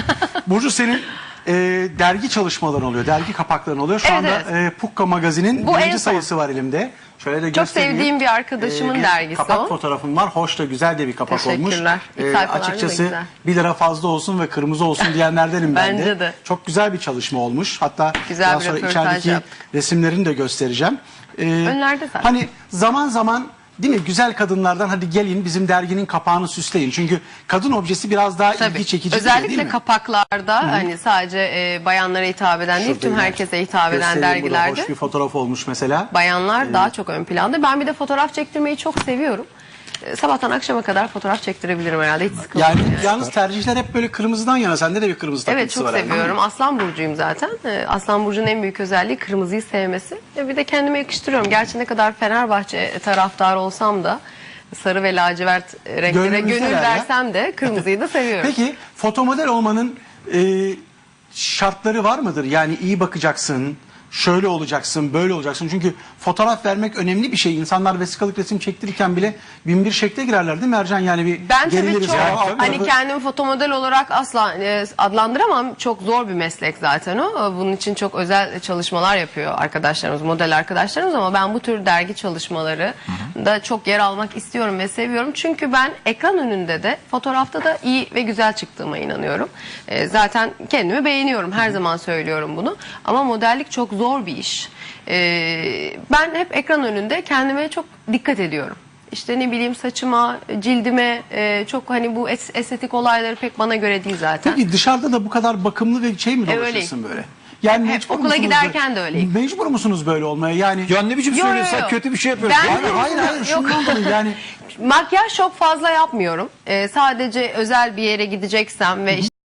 Burcu senin e, dergi çalışmaların oluyor, dergi kapakların oluyor. Şu Evet, anda e, Pukka magazinin Bu en birinci son. sayısı var elimde. Şöyle de Çok göstereyim. sevdiğim bir arkadaşımın bir dergisi kapak o. fotoğrafım var. Hoş da güzel de bir kapak olmuş. Teşekkürler. İlk sayfalarda da açıkçası güzel. 1 lira fazla olsun ve kırmızı olsun diyenlerdenim ben de. Bence de. Çok güzel bir çalışma olmuş. Hatta Güzel daha bir sonra röportaj içerideki yaptık. resimlerini de göstereceğim. Ee, Önlerde zaten. Hani zaman zaman değil mi güzel kadınlardan hadi gelin bizim derginin kapağını süsleyin. Çünkü kadın objesi biraz daha Tabii. ilgi çekici Özellikle değil mi? kapaklarda hani sadece e, bayanlara hitap eden değil tüm herkese hitap eden dergilerde Hoş bir fotoğraf olmuş mesela. bayanlar daha çok ön planda. Ben bir de fotoğraf çektirmeyi çok seviyorum. E, Sabahtan akşama kadar fotoğraf çektirebilirim herhalde hiç sıkılmam. Yani yani. yalnız tercihler hep böyle kırmızıdan yana. Sende de bir kırmızı Evet takıntısı çok var. herhalde. seviyorum. Aslan burcuyum zaten. Ee, Aslan burcunun en büyük özelliği kırmızıyı sevmesi. E, Bir de kendime yakıştırıyorum. Gerçi ne kadar Fenerbahçe taraftarı olsam da sarı ve lacivert renklere Gönlümüzdeler gönül ya. versem de kırmızıyı da seviyorum. Peki fotomodel olmanın e, şartları var mıdır? Yani iyi bakacaksın, şöyle olacaksın, böyle olacaksın. Çünkü fotoğraf vermek önemli bir şey. İnsanlar vesikalık resim çektirirken bile bin bir şekle girerler değil mi Ercan? Yani bir Ben tabii geriliriz çok ya. Alt hani kendimi fotomodel olarak asla e, adlandıramam. Çok zor bir meslek zaten o. Bunun için çok özel çalışmalar yapıyor arkadaşlarımız, model arkadaşlarımız ama ben bu tür dergi çalışmaları da çok yer almak istiyorum ve seviyorum. Çünkü ben ekran önünde de fotoğrafta da iyi ve güzel çıktığıma inanıyorum. E, zaten kendimi beğeniyorum. Her zaman söylüyorum bunu. Ama modellik çok zor bir iş. E, ben hep ekran önünde kendime çok dikkat ediyorum. İşte ne bileyim saçıma, cildime e, çok hani bu es- estetik olayları pek bana göre değil zaten. Peki dışarıda da bu kadar bakımlı ve şey mi E, dolaşırsın böyle? Yani Hep mecbur okula musunuz giderken böyle- de öyleyim. Mecbur musunuz böyle olmaya? Yani Ya ne biçim Yo, yo, söylüyorsun? yo. Kötü bir şey yapıyorsun. Ben- Hayır hayır, hayır Yok. şundan dolayı yani Makyaj çok fazla yapmıyorum. E, sadece özel bir yere gideceksem ve işte